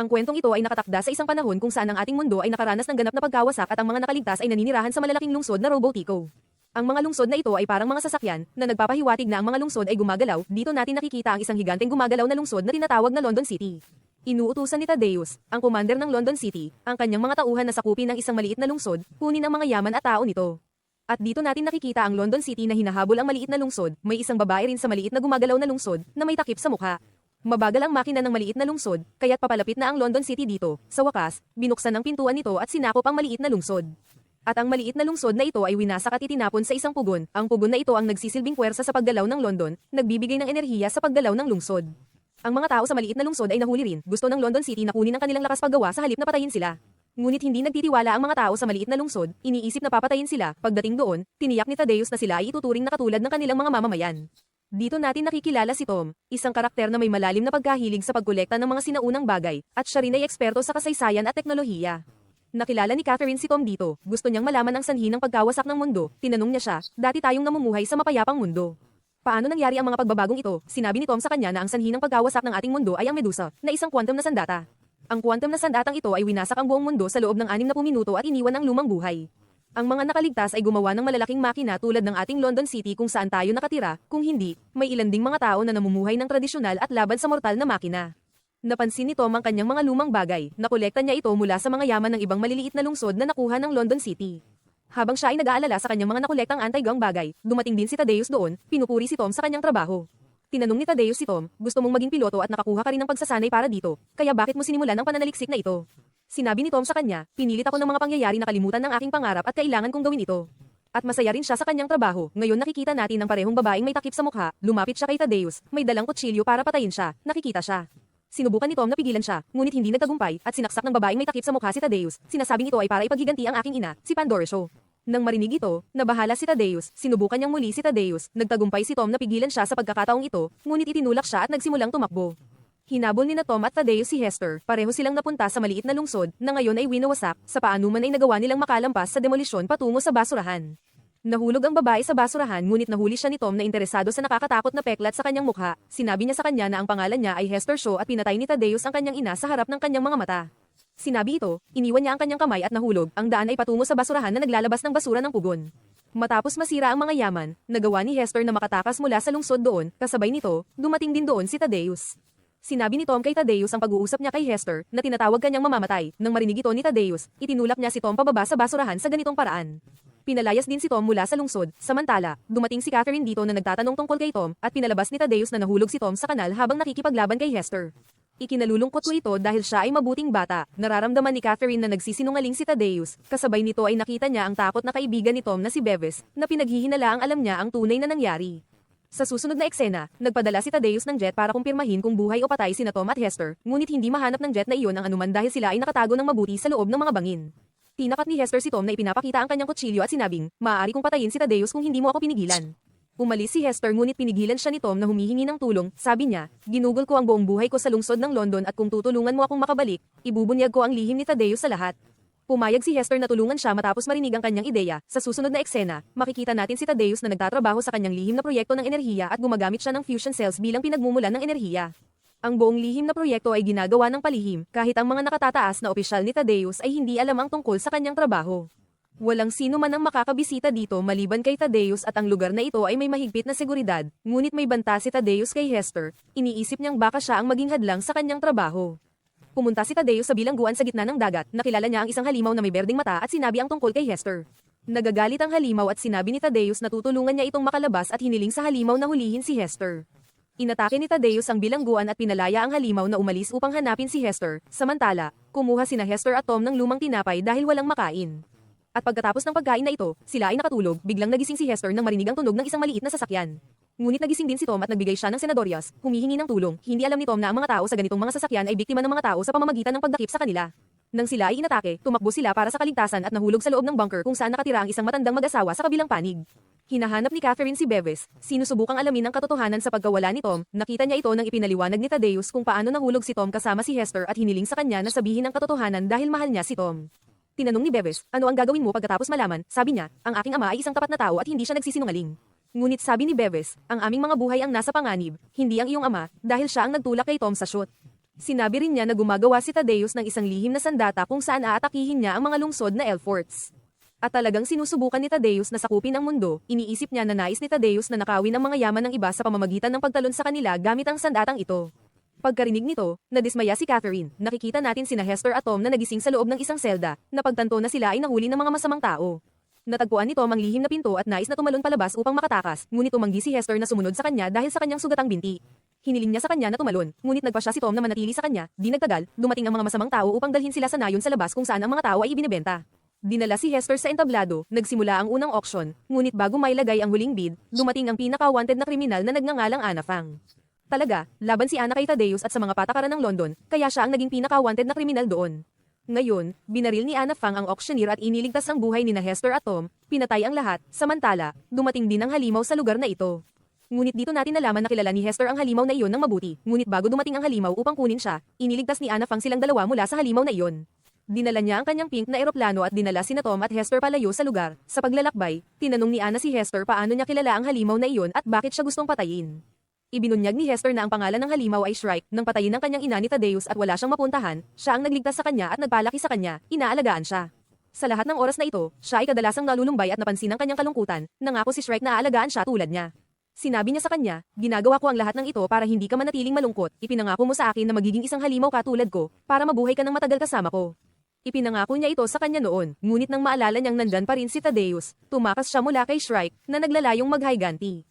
Ang kwentong ito ay nakatakda sa isang panahon kung saan ang ating mundo ay nakaranas ng ganap na pagkawasak at ang mga nakaligtas ay naninirahan sa malalaking lungsod na Robotico. Ang mga lungsod na ito ay parang mga sasakyan na nagpapahiwatig na ang mga lungsod ay gumagalaw. Dito natin nakikita ang isang higanteng gumagalaw na lungsod na tinatawag na London City. Inuutusan ni Tadeus, ang commander ng London City, ang kanyang mga tauhan na sakupin ng isang maliit na lungsod, kunin ang mga yaman at tao nito. At dito natin nakikita ang London City na hinahabol ang maliit na lungsod, may isang babae rin sa maliit na gumagalaw na lungsod, na may takip sa mukha. Mabagal ang makina ng maliit na lungsod, kaya't papalapit na ang London City dito. Sa wakas, binuksan ang pintuan nito at sinakop ang maliit na lungsod. At ang maliit na lungsod na ito ay winasak at itinapon sa isang pugon. Ang pugon na ito ang nagsisilbing puwersa sa paggalaw ng London, nagbibigay ng enerhiya sa paggalaw ng lungsod. Ang mga tao sa maliit na lungsod ay nahuli rin. Gusto ng London City na kunin ang kanilang lakas paggawa sa halip na patayin sila. Ngunit hindi nagtitiwala ang mga tao sa maliit na lungsod, iniisip na papatayin sila. Pagdating doon, tiniyak ni Tadeus na sila ay ituturing na katulad ng kanilang mga mamamayan. Dito natin nakikilala si Tom, isang karakter na may malalim na pagkahilig sa pagkolekta ng mga sinaunang bagay, at siya rin ay eksperto sa kasaysayan at teknolohiya. Nakilala ni Catherine si Tom dito, gusto niyang malaman ang sanhi ng pagkawasak ng mundo, tinanong niya siya, dati tayong namumuhay sa mapayapang mundo. Paano nangyari ang mga pagbabagong ito? Sinabi ni Tom sa kanya na ang sanhi ng pagkawasak ng ating mundo ay ang Medusa, na isang quantum na sandata. Ang quantum na sandatang ito ay winasak ang buong mundo sa loob ng 60 minuto at iniwan ang lumang buhay. Ang mga nakaligtas ay gumawa ng malalaking makina tulad ng ating London City kung saan tayo nakatira, kung hindi, may ilan ding mga tao na namumuhay ng tradisyonal at laban sa mortal na makina. Napansin ni Tom ang kanyang mga lumang bagay, nakolekta niya ito mula sa mga yaman ng ibang maliliit na lungsod na nakuha ng London City. Habang siya ay nag-aalala sa kanyang mga nakolektang anti-gang bagay, dumating din si Tadeus doon, pinupuri si Tom sa kanyang trabaho. Tinanong ni Tadeus si Tom, gusto mong maging piloto at nakakuha ka rin ng pagsasanay para dito, kaya bakit mo sinimulan ang pananaliksik na ito? Sinabi ni Tom sa kanya, pinilit ako ng mga pangyayari na kalimutan ng aking pangarap at kailangan kong gawin ito. At masaya rin siya sa kanyang trabaho. Ngayon nakikita natin ang parehong babaeng may takip sa mukha, lumapit siya kay Tadeus, may dalang kutsilyo para patayin siya, nakikita siya. Sinubukan ni Tom na pigilan siya, ngunit hindi nagtagumpay at sinaksak ng babaeng may takip sa mukha si Tadeus. Sinasabing ito ay para ipaghiganti ang aking ina, si Pandora Show. Nang marinig ito, nabahala si Tadeus, sinubukan niyang muli si Tadeus, nagtagumpay si Tom na pigilan siya sa pagkakataong ito, ngunit itinulak siya at nagsimulang tumakbo. Hinabol ni Tom at Tadeus si Hester, pareho silang napunta sa maliit na lungsod, na ngayon ay winawasak, sa paanuman ay nagawa nilang makalampas sa demolisyon patungo sa basurahan. Nahulog ang babae sa basurahan ngunit nahuli siya ni Tom na interesado sa nakakatakot na peklat sa kanyang mukha. Sinabi niya sa kanya na ang pangalan niya ay Hester Shaw at pinatay ni Tadeus ang kanyang ina sa harap ng kanyang mga mata. Sinabi ito, iniwan niya ang kanyang kamay at nahulog. Ang daan ay patungo sa basurahan na naglalabas ng basura ng pugon. Matapos masira ang mga yaman, nagawa ni Hester na makatakas mula sa lungsod doon, kasabay nito, dumating din doon si Tadeus. Sinabi ni Tom kay Tadeus ang pag-uusap niya kay Hester na tinatawag kanyang mamamatay. Nang marinig ito ni Tadeus, itinulak niya si Tom pababa sa basurahan sa ganitong paraan. Pinalayas din si Tom mula sa lungsod. Samantala, dumating si Catherine dito na nagtatanong tungkol kay Tom at pinalabas ni Tadeus na nahulog si Tom sa kanal habang nakikipaglaban kay Hester. Ikinalulungkot ko ito dahil siya ay mabuting bata. Nararamdaman ni Catherine na nagsisinungaling si Tadeus. Kasabay nito ay nakita niya ang takot na kaibigan ni Tom na si Beves, na pinaghihinala ang alam niya ang tunay na nangyari. Sa susunod na eksena, nagpadala si Tadeus ng jet para kumpirmahin kung buhay o patay sina Tom at Hester, ngunit hindi mahanap ng jet na iyon ang anuman dahil sila ay nakatago ng mabuti sa loob ng mga bangin. Tinakat ni Hester si Tom na ipinapakita ang kanyang kutsilyo at sinabing, maaari kong patayin si Tadeus kung hindi mo ako pinigilan. Umalis si Hester ngunit pinigilan siya ni Tom na humihingi ng tulong, sabi niya, ginugol ko ang buong buhay ko sa lungsod ng London at kung tutulungan mo akong makabalik, ibubunyag ko ang lihim ni Tadeus sa lahat. Pumayag si Hester na tulungan siya matapos marinig ang kanyang ideya. Sa susunod na eksena, makikita natin si Tadeus na nagtatrabaho sa kanyang lihim na proyekto ng enerhiya at gumagamit siya ng fusion cells bilang pinagmumulan ng enerhiya. Ang buong lihim na proyekto ay ginagawa ng palihim, kahit ang mga nakatataas na opisyal ni Tadeus ay hindi alam ang tungkol sa kanyang trabaho. Walang sino man ang makakabisita dito maliban kay Tadeus at ang lugar na ito ay may mahigpit na seguridad, ngunit may banta si Tadeus kay Hester, iniisip niyang baka siya ang maging hadlang sa kanyang trabaho. Pumunta si Tadeus sa bilangguan sa gitna ng dagat, nakilala niya ang isang halimaw na may berding mata at sinabi ang tungkol kay Hester. Nagagalit ang halimaw at sinabi ni Tadeus na tutulungan niya itong makalabas at hiniling sa halimaw na hulihin si Hester. Inatake ni Tadeus ang bilangguan at pinalaya ang halimaw na umalis upang hanapin si Hester. Samantala, kumuha sina Hester at Tom ng lumang tinapay dahil walang makain. At pagkatapos ng pagkain na ito, sila ay nakatulog, biglang nagising si Hester nang marinig ang tunog ng isang maliit na sasakyan. Ngunit nagising din si Tom at nagbigay siya ng senadorias, humihingi ng tulong. Hindi alam ni Tom na ang mga tao sa ganitong mga sasakyan ay biktima ng mga tao sa pamamagitan ng pagdakip sa kanila. Nang sila ay inatake, tumakbo sila para sa kaligtasan at nahulog sa loob ng bunker kung saan nakatira ang isang matandang mag-asawa sa kabilang panig. Hinahanap ni Catherine si Beves, sinusubukang alamin ang katotohanan sa pagkawala ni Tom, nakita niya ito nang ipinaliwanag ni Tadeus kung paano nahulog si Tom kasama si Hester at hiniling sa kanya na sabihin ang katotohanan dahil mahal niya si Tom. Tinanong ni Beves, ano ang gagawin mo pagkatapos malaman, sabi niya, ang aking ama ay isang tapat na tao at hindi siya nagsisinungaling. Ngunit sabi ni Beves, ang aming mga buhay ang nasa panganib, hindi ang iyong ama, dahil siya ang nagtulak kay Tom sa shoot. Sinabi rin niya na gumagawa si Tadeus ng isang lihim na sandata kung saan aatakihin niya ang mga lungsod na Elforts. At talagang sinusubukan ni Tadeus na sakupin ang mundo, iniisip niya na nais ni Tadeus na nakawin ang mga yaman ng iba sa pamamagitan ng pagtalon sa kanila gamit ang sandatang ito. Pagkarinig nito, nadismaya si Catherine. Nakikita natin sina Hester at Tom na nagising sa loob ng isang selda, napagtanto na sila ay nahuli ng mga masamang tao. Natagpuan ni Tom ang lihim na pinto at nais na tumalon palabas upang makatakas, ngunit tumanggi si Hester na sumunod sa kanya dahil sa kanyang sugatang binti. Hiniling niya sa kanya na tumalon, ngunit nagpa siya si Tom na manatili sa kanya, di nagtagal, dumating ang mga masamang tao upang dalhin sila sa nayon sa labas kung saan ang mga tao ay ibinebenta. Dinala si Hester sa entablado, nagsimula ang unang auction, ngunit bago mailagay ang huling bid, dumating ang pinaka-wanted na kriminal na nagngangalang Anna Fang. Talaga, laban si Anna kay Tadeus at sa mga patakaran ng London, kaya siya ang naging pinaka-wanted na kriminal doon. Ngayon, binaril ni Anna Fang ang auctioneer at iniligtas ang buhay ni na Hester at Tom, pinatay ang lahat, samantala, dumating din ang halimaw sa lugar na ito. Ngunit dito natin nalaman na kilala ni Hester ang halimaw na iyon ng mabuti, ngunit bago dumating ang halimaw upang kunin siya, iniligtas ni Anna Fang silang dalawa mula sa halimaw na iyon. Dinala niya ang kanyang pink na eroplano at dinala sina Tom at Hester palayo sa lugar. Sa paglalakbay, tinanong ni Anna si Hester paano niya kilala ang halimaw na iyon at bakit siya gustong patayin. Ibinunyag ni Hester na ang pangalan ng halimaw ay Shrike nang patayin ng kanyang ina ni Tadeus at wala siyang mapuntahan, siya ang nagligtas sa kanya at nagpalaki sa kanya, inaalagaan siya. Sa lahat ng oras na ito, siya ay kadalasang nalulumbay at napansin ang kanyang kalungkutan, nangako si Shrike na aalagaan siya tulad niya. Sinabi niya sa kanya, ginagawa ko ang lahat ng ito para hindi ka manatiling malungkot, ipinangako mo sa akin na magiging isang halimaw ka tulad ko, para mabuhay ka ng matagal kasama ko. Ipinangako niya ito sa kanya noon, ngunit nang maalala niyang nandan pa rin si Tadeus, tumakas siya mula kay Shrike, na naglalayong maghiganti.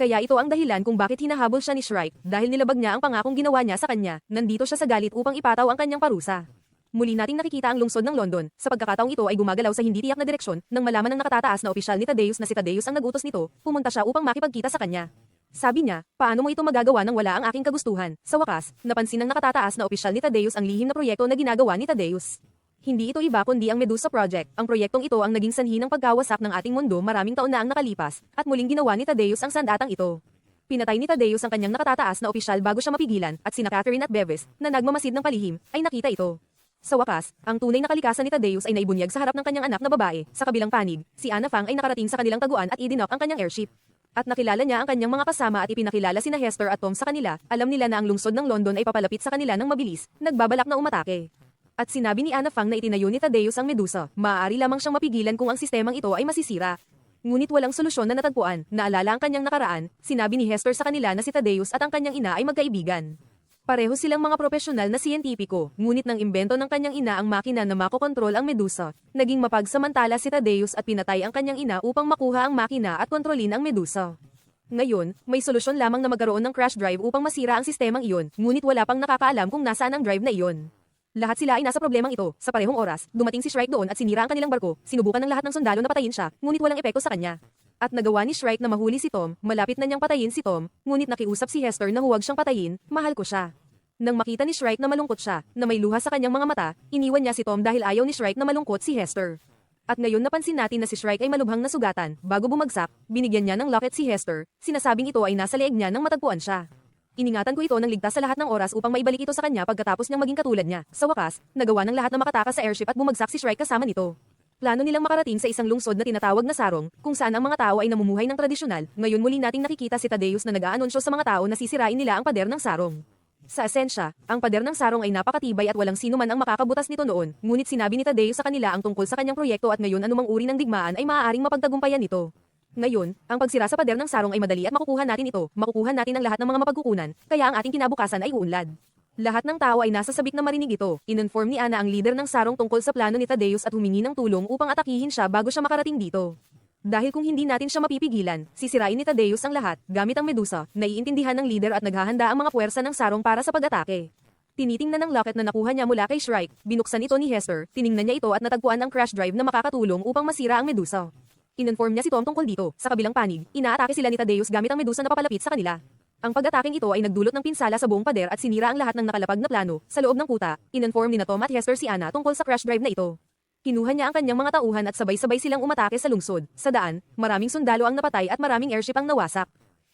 Kaya ito ang dahilan kung bakit hinahabol siya ni Shrike, dahil nilabag niya ang pangakong ginawa niya sa kanya, nandito siya sa galit upang ipataw ang kanyang parusa. Muli nating nakikita ang lungsod ng London, sa pagkakataong ito ay gumagalaw sa hindi tiyak na direksyon, nang malaman ng nakatataas na opisyal ni Tadeus na si Tadeus ang nagutos nito, pumunta siya upang makipagkita sa kanya. Sabi niya, paano mo ito magagawa nang wala ang aking kagustuhan? Sa wakas, napansin ng nakatataas na opisyal ni Tadeus ang lihim na proyekto na ginagawa ni Tadeus. Hindi ito iba kundi ang Medusa Project. Ang proyektong ito ang naging sanhi ng pagkawasak ng ating mundo maraming taon na ang nakalipas, at muling ginawa ni Tadeus ang sandatang ito. Pinatay ni Tadeus ang kanyang nakatataas na opisyal bago siya mapigilan, at sina Catherine at Bevis, na nagmamasid ng palihim, ay nakita ito. Sa wakas, ang tunay na kalikasan ni Tadeus ay naibunyag sa harap ng kanyang anak na babae. Sa kabilang panig, si Anna Fang ay nakarating sa kanilang taguan at idinok ang kanyang airship. At nakilala niya ang kanyang mga kasama at ipinakilala sina Hester at Tom sa kanila, alam nila na ang lungsod ng London ay papalapit sa kanila ng mabilis, nagbabalak na umatake. At sinabi ni Anna Fang na itinayo ni Tadeus ang Medusa, maaari lamang siyang mapigilan kung ang sistemang ito ay masisira. Ngunit walang solusyon na natagpuan, naalala ang kanyang nakaraan, sinabi ni Hester sa kanila na si Tadeus at ang kanyang ina ay magkaibigan. Pareho silang mga profesional na siyentipiko, ngunit nang imbento ng kanyang ina ang makina na makokontrol ang Medusa, naging mapagsamantala si Tadeus at pinatay ang kanyang ina upang makuha ang makina at kontrolin ang Medusa. Ngayon, may solusyon lamang na magkaroon ng crash drive upang masira ang sistemang iyon, ngunit wala pang nakakaalam kung nasaan ang drive na iyon. Lahat sila ay nasa problemang ito. Sa parehong oras, dumating si Shrike doon at sinira ang kanilang barko. Sinubukan ng lahat ng sundalo na patayin siya, ngunit walang epekto sa kanya. At nagawa ni Shrike na mahuli si Tom, malapit na niyang patayin si Tom, ngunit nakiusap si Hester na huwag siyang patayin, mahal ko siya. Nang makita ni Shrike na malungkot siya, na may luha sa kanyang mga mata, iniwan niya si Tom dahil ayaw ni Shrike na malungkot si Hester. At ngayon napansin natin na si Shrike ay malubhang nasugatan, bago bumagsak, binigyan niya ng locket si Hester, sinasabing ito ay nasa leeg niya nang matagpuan siya. Iningatan ko ito ng ligtas sa lahat ng oras upang maibalik ito sa kanya pagkatapos niyang maging katulad niya. Sa wakas, nagawa ng lahat na makatakas sa airship at bumagsak si Shrike kasama nito. Plano nilang makarating sa isang lungsod na tinatawag na Sarong, kung saan ang mga tao ay namumuhay ng tradisyonal. Ngayon muli nating nakikita si Tadeus na nag-aanunsyo sa mga tao na sisirain nila ang pader ng Sarong. Sa esensya, ang pader ng sarong ay napakatibay at walang sino man ang makakabutas nito noon, ngunit sinabi ni Tadeo sa kanila ang tungkol sa kanyang proyekto at ngayon anumang uri ng digmaan ay maaaring mapagtagumpayan nito. Ngayon, ang pagsira sa pader ng sarong ay madali at makukuha natin ito, makukuha natin ang lahat ng mga mapagkukunan, kaya ang ating kinabukasan ay uunlad. Lahat ng tao ay nasa sabik na marinig ito. Ininform ni Ana ang leader ng sarong tungkol sa plano ni Tadeus at humingi ng tulong upang atakihin siya bago siya makarating dito. Dahil kung hindi natin siya mapipigilan, sisirain ni Tadeus ang lahat, gamit ang Medusa, naiintindihan ng leader at naghahanda ang mga puwersa ng sarong para sa pag-atake. Tinitingnan ng locket na nakuha niya mula kay Shrike, binuksan ito ni Hester, tiningnan niya ito at natagpuan ang crash drive na makakatulong upang masira ang Medusa. Ininform niya si Tom tungkol dito, sa kabilang panig, inaatake sila ni Tadeus gamit ang Medusa na papalapit sa kanila. Ang pag-ataking ito ay nagdulot ng pinsala sa buong pader at sinira ang lahat ng nakalapag na plano, sa loob ng kuta, ininform ni na Tom at Hester si Anna tungkol sa crash drive na ito. Kinuha niya ang kanyang mga tauhan at sabay-sabay silang umatake sa lungsod. Sa daan, maraming sundalo ang napatay at maraming airship ang nawasak.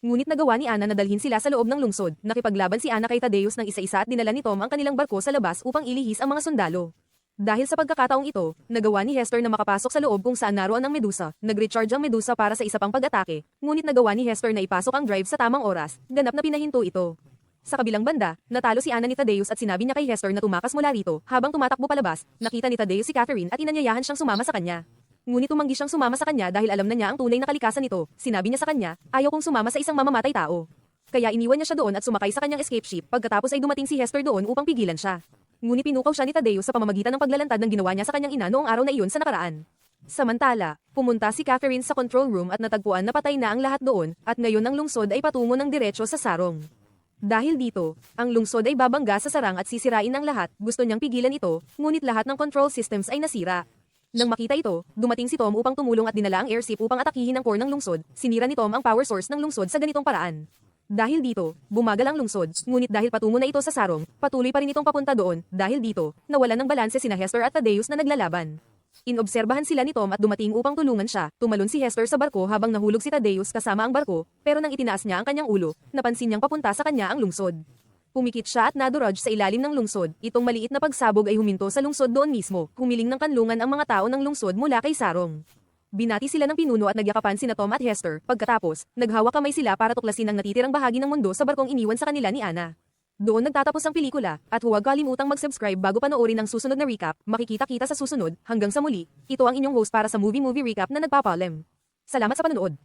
Ngunit nagawa ni Ana na dalhin sila sa loob ng lungsod. Nakipaglaban si Ana kay Tadeus ng isa-isa at dinala ni Tom ang kanilang barko sa labas upang ilihis ang mga sundalo. Dahil sa pagkakataong ito, nagawa ni Hester na makapasok sa loob kung saan naroon ang Medusa. Nag-recharge ang Medusa para sa isa pang pag-atake, ngunit nagawa ni Hester na ipasok ang drive sa tamang oras, ganap na pinahinto ito. Sa kabilang banda, natalo si Ana ni Tadeus at sinabi niya kay Hester na tumakas mula rito. Habang tumatakbo palabas, nakita ni Tadeus si Catherine at inanyayahan siyang sumama sa kanya. Ngunit tumanggi siyang sumama sa kanya dahil alam na niya ang tunay na kalikasan nito. Sinabi niya sa kanya, ayaw kong sumama sa isang mamamatay tao. Kaya iniwan niya siya doon at sumakay sa kanyang escape ship pagkatapos ay dumating si Hester doon upang pigilan siya. Ngunit pinukaw siya ni Tadeus sa pamamagitan ng paglalantad ng ginawa niya sa kanyang ina noong araw na iyon sa nakaraan. Samantala, pumunta si Catherine sa control room at natagpuan na patay na ang lahat doon, at ngayon ang lungsod ay patungo ng diretsyo sa sarong. Dahil dito, ang lungsod ay babangga sa sarang at sisirain ang lahat, gusto niyang pigilan ito, ngunit lahat ng control systems ay nasira. Nang makita ito, dumating si Tom upang tumulong at dinala ang airship upang atakihin ang core ng lungsod, sinira ni Tom ang power source ng lungsod sa ganitong paraan. Dahil dito, bumagal ang lungsod, ngunit dahil patungo na ito sa sarong, patuloy pa rin itong papunta doon, dahil dito, nawalan ng balanse sina Hester at Tadeus na naglalaban. Inobserbahan sila ni Tom at dumating upang tulungan siya. Tumalon si Hester sa barko habang nahulog si Tadeus kasama ang barko, pero nang itinaas niya ang kanyang ulo, napansin niyang papunta sa kanya ang lungsod. Pumikit siya at nadurog sa ilalim ng lungsod. Itong maliit na pagsabog ay huminto sa lungsod doon mismo. Humiling ng kanlungan ang mga tao ng lungsod mula kay Sarong. Binati sila ng pinuno at nagyakapan sina Tom at Hester. Pagkatapos, naghawak kamay sila para tuklasin ang natitirang bahagi ng mundo sa barkong iniwan sa kanila ni Ana. Doon nagtatapos ang pelikula, at huwag kalimutang mag-subscribe bago panoorin ang susunod na recap, makikita-kita sa susunod, hanggang sa muli, ito ang inyong host para sa Movie Movie Recap na nagpapalem. Salamat sa panonood!